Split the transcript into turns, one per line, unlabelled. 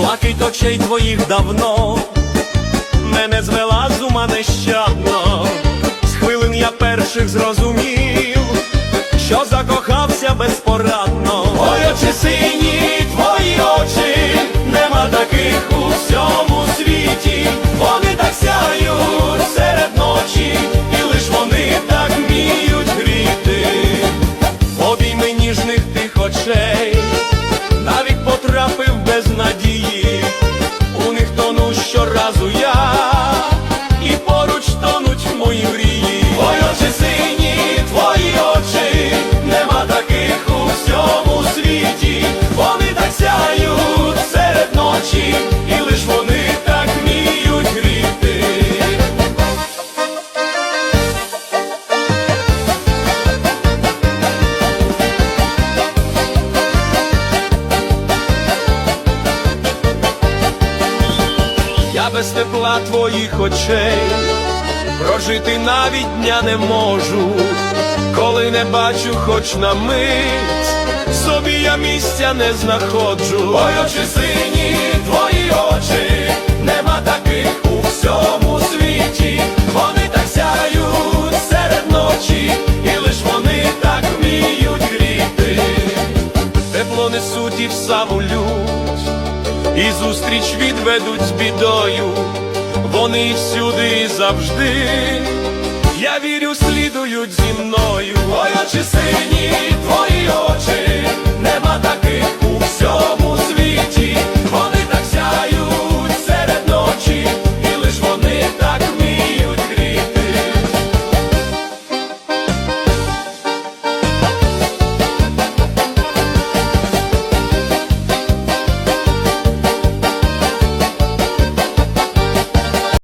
блакить очей твоїх давно, мене звела з ума нещадно, з хвилин я перших зрозумів. Без тепла твоїх очей. Прожити навіть дня не можу, коли не бачу, хоч на мить, собі я місця не знаходжу. Ой, очі сині, твої очі, нема таких у всьому світі, вони так сяють серед ночі, і лиш вони так вміють гріти, тепло несуть і в саму лють і зустріч відведуть з бідою, вони всюди завжди. Я вірю, слідують зі мною. Ой, очі сині,